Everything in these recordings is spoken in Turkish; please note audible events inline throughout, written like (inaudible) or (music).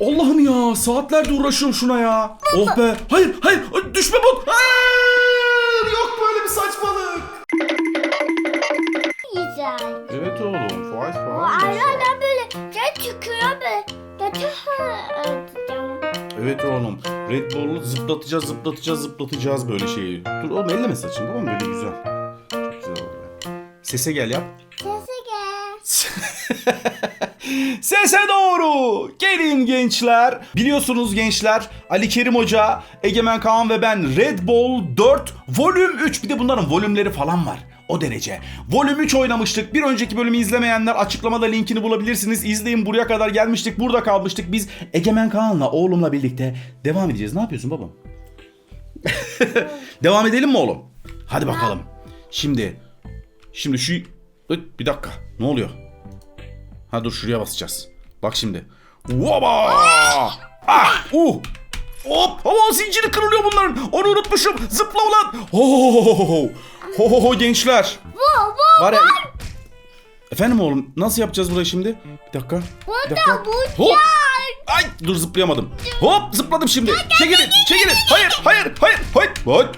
Allah'ım ya saatlerdir uğraşıyorum şuna ya. Oh be. Hayır hayır düşme bot. Hayır, yok böyle bir saçmalık. Güzel. Evet oğlum. Faiz O aradan böyle şey çıkıyor böyle. Götür. Evet oğlum. Red Bull'u zıplatacağız zıplatacağız zıplatacağız böyle şeyi. Dur oğlum elleme saçını tamam mı? Böyle güzel. Çok güzel oldu. Sese gel yap. Sesi gel. (laughs) Sese doğru. Gelin gençler. Biliyorsunuz gençler Ali Kerim Hoca, Egemen Kaan ve ben Red Bull 4 Volüm 3 bir de bunların volümleri falan var. O derece. Volüm 3 oynamıştık. Bir önceki bölümü izlemeyenler açıklamada linkini bulabilirsiniz. İzleyin buraya kadar gelmiştik. Burada kalmıştık. Biz Egemen Kaan'la oğlumla birlikte devam edeceğiz. Ne yapıyorsun babam? (laughs) devam edelim mi oğlum? Hadi bakalım. Şimdi şimdi şu bir dakika. Ne oluyor? Ha dur şuraya basacağız. Bak şimdi. Vaba! Ah! Uh! Hop! Hava zinciri kırılıyor bunların. Onu unutmuşum. Zıpla ulan. Ho ho ho ho. Ho ho ho gençler. Bu bu. Var ya. Efendim oğlum nasıl yapacağız burayı şimdi? Bir dakika. Bir dakika. Burada bu Hop! Ay dur zıplayamadım. Hop zıpladım şimdi. Çekilin çekilin. Hayır hayır hayır hayır.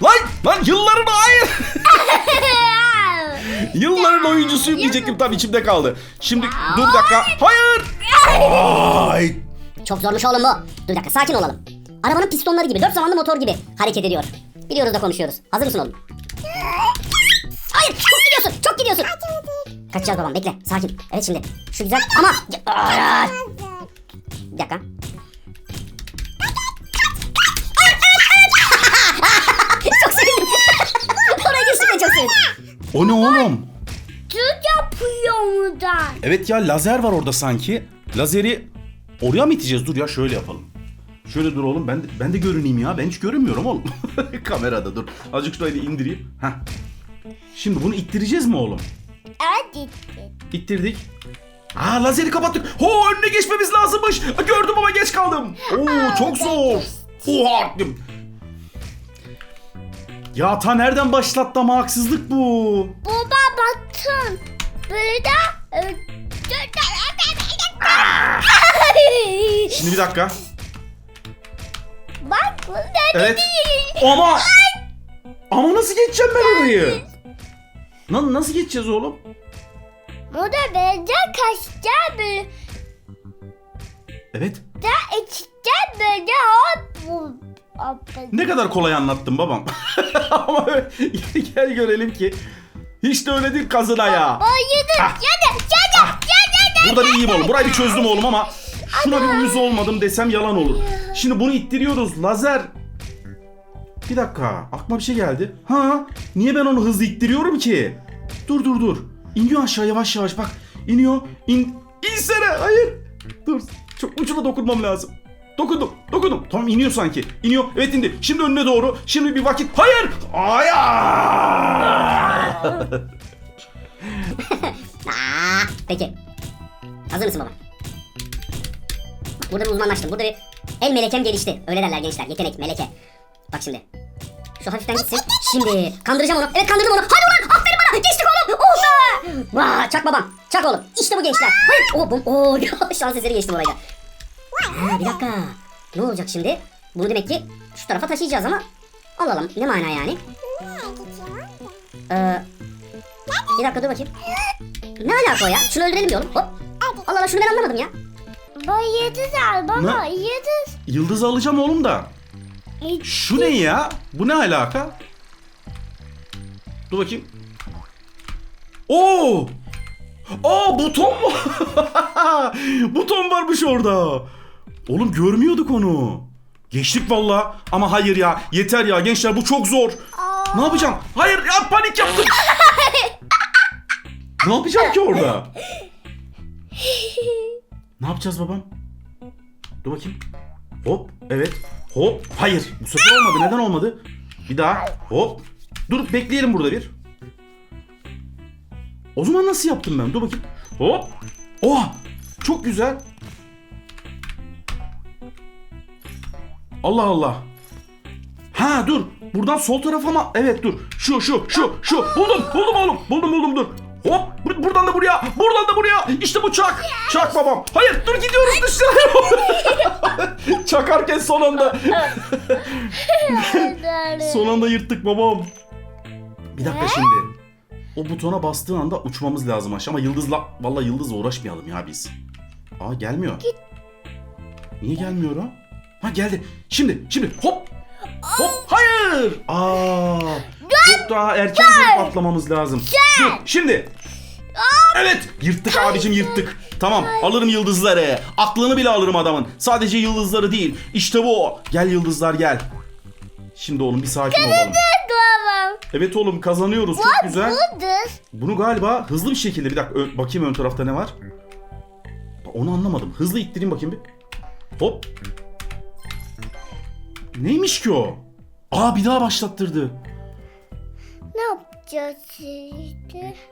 Lan lan yılların hayır. (laughs) Yılların oyuncusuyum diyecektim tam içimde kaldı. Şimdi dur bir dakika. Hayır. Ay. Çok zormuş oğlum bu. Dur bir dakika sakin olalım. Arabanın pistonları gibi, dört zamanlı motor gibi hareket ediyor. Biliyoruz da konuşuyoruz. Hazır mısın oğlum? Hayır çok gidiyorsun çok gidiyorsun. Kaçacağız babam bekle sakin. Evet şimdi şu güzel ama... Bir dakika. O ne oğlum? Tut yapıyor buradan. Evet ya lazer var orada sanki. Lazeri oraya mı iteceğiz? Dur ya şöyle yapalım. Şöyle dur oğlum ben de, ben de görüneyim ya. Ben hiç görünmüyorum oğlum. (laughs) Kamerada dur. Azıcık şurayı da indireyim. Heh. Şimdi bunu ittireceğiz mi oğlum? Evet gitti. İttirdik. Aa lazeri kapattık. Ho önüne geçmemiz lazımmış. Aa, Gördüm ama geç kaldım. Oo çok zor. Oha. Ya ta nereden başlattı ama haksızlık bu. Baba baktın. Burada. e, Şimdi bir dakika. Bak burada Evet. Ama ama nasıl geçeceğim ben orayı? Na- nasıl geçeceğiz oğlum? Burada böyle kaçacağım. Evet. Da içeceğim böyle hop. Ne kadar kolay anlattım babam. (laughs) ama gel görelim ki hiç de öyle değil kazına ya. O yedi. Ah. Yedi. Yedi. Yedi. Burada bir iyiyim oğlum. Burayı bir çözdüm oğlum ama şuna bir uyuz olmadım desem yalan olur. Şimdi bunu ittiriyoruz. Lazer. Bir dakika. Aklıma bir şey geldi. Ha? Niye ben onu hızlı ittiriyorum ki? Dur dur dur. İniyor aşağı yavaş yavaş bak. İniyor. İn. İnsene. Hayır. Dur. Çok ucuna dokunmam lazım. Dokundum. Dokundum. Tamam iniyor sanki. İniyor. Evet indi. Şimdi önüne doğru. Şimdi bir vakit. Hayır. Aa, (laughs) peki. Hazır mısın baba? Burada bir uzmanlaştım. Burada bir el melekem gelişti. Öyle derler gençler. Yetenek, meleke. Bak şimdi. Şu hafiften gitsin. Şimdi kandıracağım onu. Evet kandırdım onu. Hadi ulan aferin bana. Geçtik oğlum. Oh be. Vah çak babam. Çak oğlum. İşte bu gençler. Hayır. Oh, bum, oh, (laughs) şans eseri geçtim orayı da. Ha, bir dakika. Ne olacak şimdi? Bunu demek ki şu tarafa taşıyacağız ama alalım. Ne mana yani? Ee, bir dakika dur bakayım. Ne alaka o ya? Şunu öldürelim bir oğlum. Hop. Allah Allah şunu ben anlamadım ya. Bu yedi al baba. Ne? Yedi. Yıldız alacağım oğlum da. Şu ne ya? Bu ne alaka? Dur bakayım. Oo! Aa buton mu? (laughs) buton varmış orada. Oğlum görmüyorduk onu. Geçtik valla. Ama hayır ya. Yeter ya gençler bu çok zor. Ne yapacağım? Hayır ya panik yaptım. (laughs) ne yapacağım ki orada? (laughs) Ne yapacağız babam? Dur bakayım. Hop. Evet. Hop. Hayır. Bu sefer olmadı. Neden olmadı? Bir daha. Hop. Dur bekleyelim burada bir. O zaman nasıl yaptım ben? Dur bakayım. Hop. Oha. Çok güzel. Allah Allah. Ha dur. Buradan sol tarafa mı? Evet dur. Şu şu şu şu. Buldum. Buldum oğlum. Buldum buldum dur. Hop. bur- Buradan da buraya. Buradan da buraya. İşte bu çak. Çak babam. Hayır dur gidiyoruz dışarı. (laughs) Çakarken son anda. son anda yırttık babam. Bir dakika şimdi. O butona bastığın anda uçmamız lazım aşağı ama yıldızla vallahi yıldızla uğraşmayalım ya biz. Aa gelmiyor. Niye gelmiyor o? Ha geldi. Şimdi şimdi hop. Hop hayır. Aa. Çok daha erken gelip atlamamız lazım. Dur şimdi. Evet yırttık abicim yırttık. Tamam alırım yıldızları. Aklını bile alırım adamın. Sadece yıldızları değil. İşte bu. Gel yıldızlar gel. Şimdi oğlum bir sakin olalım. Evet oğlum kazanıyoruz çok güzel. Budur. Bunu galiba hızlı bir şekilde bir dakika ö- bakayım ön tarafta ne var. Onu anlamadım. Hızlı ittireyim bakayım bir. Hop. Neymiş ki o? Aa bir daha başlattırdı. Ne yapacağız şimdi? (laughs)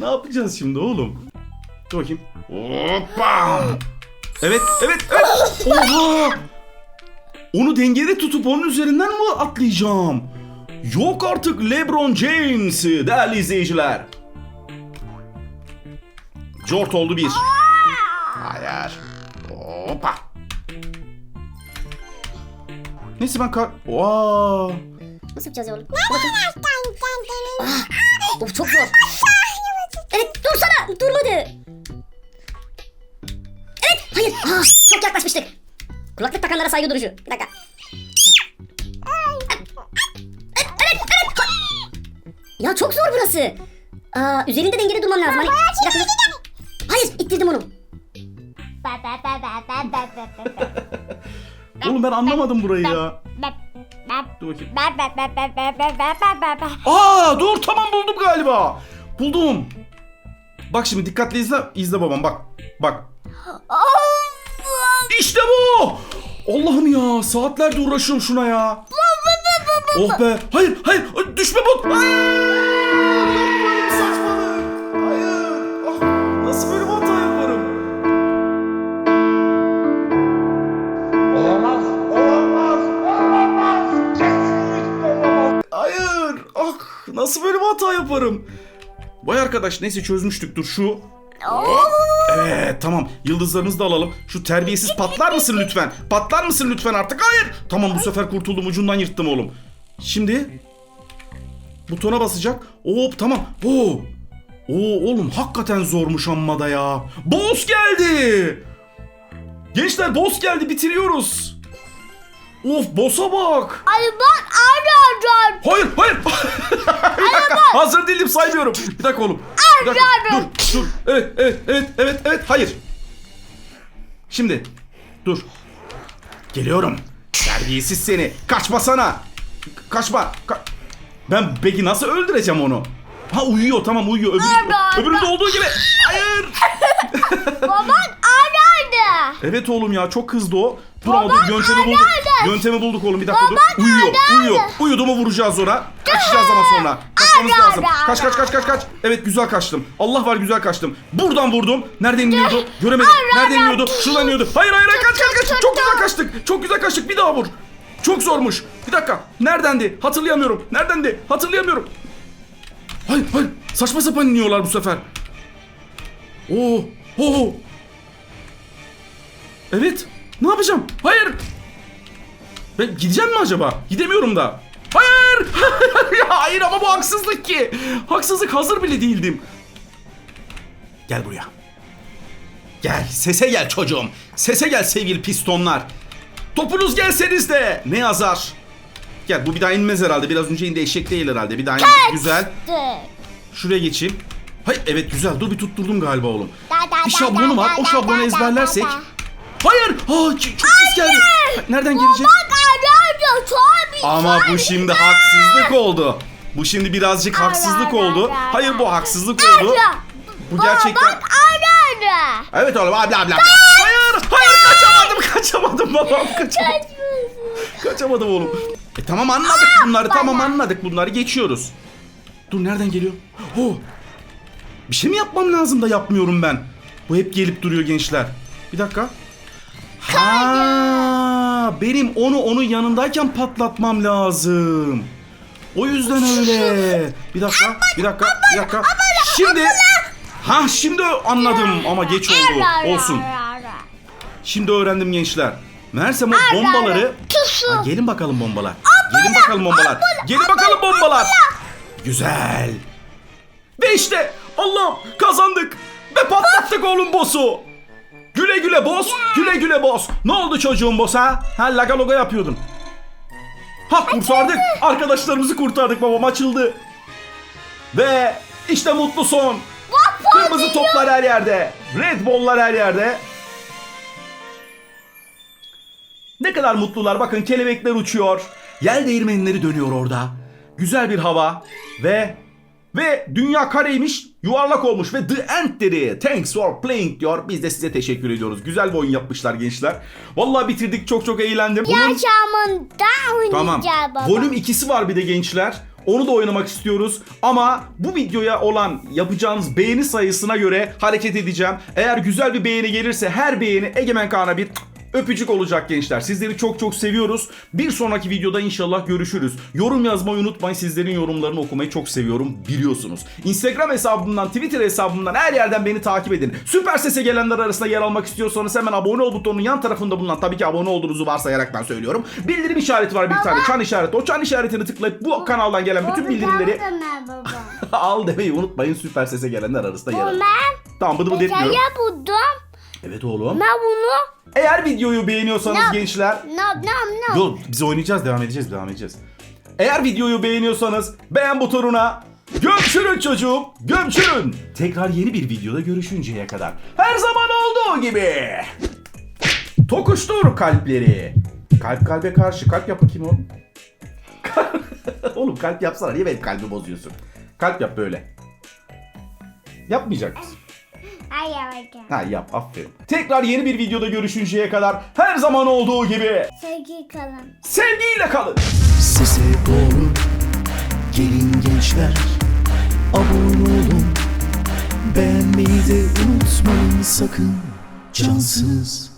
Ne yapacağız şimdi oğlum? Dur bakayım. Hoppa. Evet, evet, evet. Oha! Onu dengede tutup onun üzerinden mi atlayacağım? Yok artık LeBron James değerli izleyiciler. Jort oldu bir. Hayır. Hoppa. Neyse ben kar... Oha! Nasıl yapacağız ya oğlum? Bakayım. Ah, of çok zor. Evet dursana. Durmadı. Evet hayır. Ah, çok yaklaşmıştık. Kulaklık takanlara saygı duruşu. Bir dakika. Evet, evet, evet. Ya çok zor burası. Aa, üzerinde dengeli durmam lazım. Hani, bir dakika. Hayır ittirdim onu. Oğlum ben anlamadım burayı ya. Dur bakayım. Aa dur tamam buldum galiba. Buldum. Bak şimdi dikkatli izle. İzle babam bak. Bak. İşte bu. Allah'ım ya saatlerce uğraşıyorum şuna ya. Oh be. Hayır hayır düşme bot. Aa! Nasıl böyle bir hata yaparım? Vay arkadaş neyse çözmüştük dur şu. Evet tamam yıldızlarımızı da alalım. Şu terbiyesiz patlar mısın lütfen? Patlar mısın lütfen artık? Hayır. Tamam bu sefer kurtuldum ucundan yırttım oğlum. Şimdi butona basacak. Hop tamam. Oo. Oo oğlum hakikaten zormuş amma da ya. Boss geldi. Gençler boss geldi bitiriyoruz. Of boss'a bak. Ay bak aradan. Hayır, hayır. (laughs) bir dakika. Hazır değilim saymıyorum. Bir dakika oğlum. Bir dakika. Dur, dur. Evet, evet, evet, evet, evet. Hayır. Şimdi. Dur. Geliyorum. Terbiyesiz seni. Kaçmasana. Kaçma. Ka- ben peki nasıl öldüreceğim onu? Ha uyuyor tamam uyuyor. Öbürü, öbüründe olduğu gibi. Hayır. (laughs) Baban aradı. Evet oğlum ya çok kızdı o. Dur ama dur yöntemi bulduk. Yöntemi bulduk oğlum bir dakika dur. Baban, Uyuyor uyuyor. Uyudu mu vuracağız ona. Kaçacağız ama sonra. Kaçmamız Hadi, lazım. hadi, Kaç kaç kaç kaç kaç. Evet güzel kaçtım. Allah var güzel kaçtım. Buradan vurdum. Nereden iniyordu? Göremedim. Nereden iniyordu? Şuradan iniyordu. Hayır hayır hayır kaç kaç kaç. Çok güzel kaçtık. Çok güzel kaçtık. Bir daha vur. Çok zormuş. Bir dakika. Neredendi? Hatırlayamıyorum. Neredendi? Hatırlayamıyorum. Hayır hayır. Saçma sapan iniyorlar bu sefer. Oo. Oo. Evet. Ne yapacağım? Hayır. Ben gideceğim mi acaba? Gidemiyorum da. Hayır. (laughs) ya hayır ama bu haksızlık ki. Haksızlık hazır bile değildim. Gel buraya. Gel sese gel çocuğum. Sese gel sevgili pistonlar. Topunuz gelseniz de ne yazar? Gel bu bir daha inmez herhalde. Biraz önce indi eşek değil herhalde. Bir daha inmez. Güzel. Şuraya geçeyim. Hayır evet güzel. Dur bir tutturdum galiba oğlum. Bir şablonu var. O şablonu ezberlersek. Hayır. Aa, çok pis geldi. Nereden gelecek? Bak aradı. Tabii. Ama bu şimdi haksızlık oldu. Bu şimdi birazcık haksızlık oldu. Hayır bu haksızlık oldu. Bu gerçekten... Bak. Evet oğlum abla abla. Hayır hayır kaçamadım kaçamadım babam kaçamadım. Kaçamadım oğlum. E tamam anladık bunları tamam anladık bunları geçiyoruz. Dur nereden geliyor? Oh. Bir şey mi yapmam lazım da yapmıyorum ben. Bu hep gelip duruyor gençler. Bir dakika. Ha, benim onu onun yanındayken patlatmam lazım. O yüzden öyle. Bir dakika, bir dakika, bir dakika. Şimdi, ha şimdi anladım ama geç oldu. Olsun. Şimdi öğrendim gençler. Meğersem o bombaları... Ha, gelin bakalım bombalar. Gelin bakalım bombalar. Gelin bakalım bombalar. Güzel. Ve işte Allah'ım kazandık. Ve patlattık oğlum boss'u. Güle güle boss. Güle güle boss. Ne oldu çocuğum boss ha? Ha laga loga yapıyordun. Ha kurtardık. Arkadaşlarımızı kurtardık babam açıldı. Ve işte mutlu son. Kırmızı toplar her yerde. Red Bull'lar her yerde. Ne kadar mutlular. Bakın kelebekler uçuyor. Yel değirmenleri dönüyor orada. Güzel bir hava ve ve dünya kareymiş, yuvarlak olmuş ve The End dedi. Thanks for playing diyor. Biz de size teşekkür ediyoruz. Güzel bir oyun yapmışlar gençler. Vallahi bitirdik. Çok çok eğlendim. Bunun- Yaşamında Tamam. oynayacağım baba. Volüm 2'si var bir de gençler. Onu da oynamak istiyoruz. Ama bu videoya olan yapacağınız beğeni sayısına göre hareket edeceğim. Eğer güzel bir beğeni gelirse her beğeni Egemen Kaan'a bir öpücük olacak gençler. Sizleri çok çok seviyoruz. Bir sonraki videoda inşallah görüşürüz. Yorum yazmayı unutmayın. Sizlerin yorumlarını okumayı çok seviyorum biliyorsunuz. Instagram hesabımdan, Twitter hesabımdan her yerden beni takip edin. Süper Ses'e gelenler arasında yer almak istiyorsanız hemen abone ol butonunun yan tarafında bulunan tabii ki abone olduğunuzu varsayarak ben söylüyorum. Bildirim işareti var bir tane çan işareti. O çan işaretini tıklayıp bu kanaldan gelen bütün bildirimleri (laughs) al demeyi unutmayın. Süper Ses'e gelenler arasında yer alın. Tamam bıdı mesela etmiyorum. buldum. Evet oğlum. Ben bunu Eğer videoyu beğeniyorsanız Ne? gençler ne ne ne? Yo biz oynayacağız devam edeceğiz devam edeceğiz. Eğer videoyu beğeniyorsanız beğen butonuna gömçürün çocuğum gömçürün. Tekrar yeni bir videoda görüşünceye kadar. Her zaman olduğu gibi. Tokuştur kalpleri. Kalp kalbe karşı kalp yap bakayım oğlum. (laughs) oğlum kalp yapsana niye benim kalbimi bozuyorsun? Kalp yap böyle. Yapmayacak mısın? Ay yavrum. Ha yap aferin. Tekrar yeni bir videoda görüşünceye kadar her zaman olduğu gibi Sevgi kalın. sevgiyle kalın. Doğru gelin gençler abone olun beğenmeyi de unutmayın sakın cansız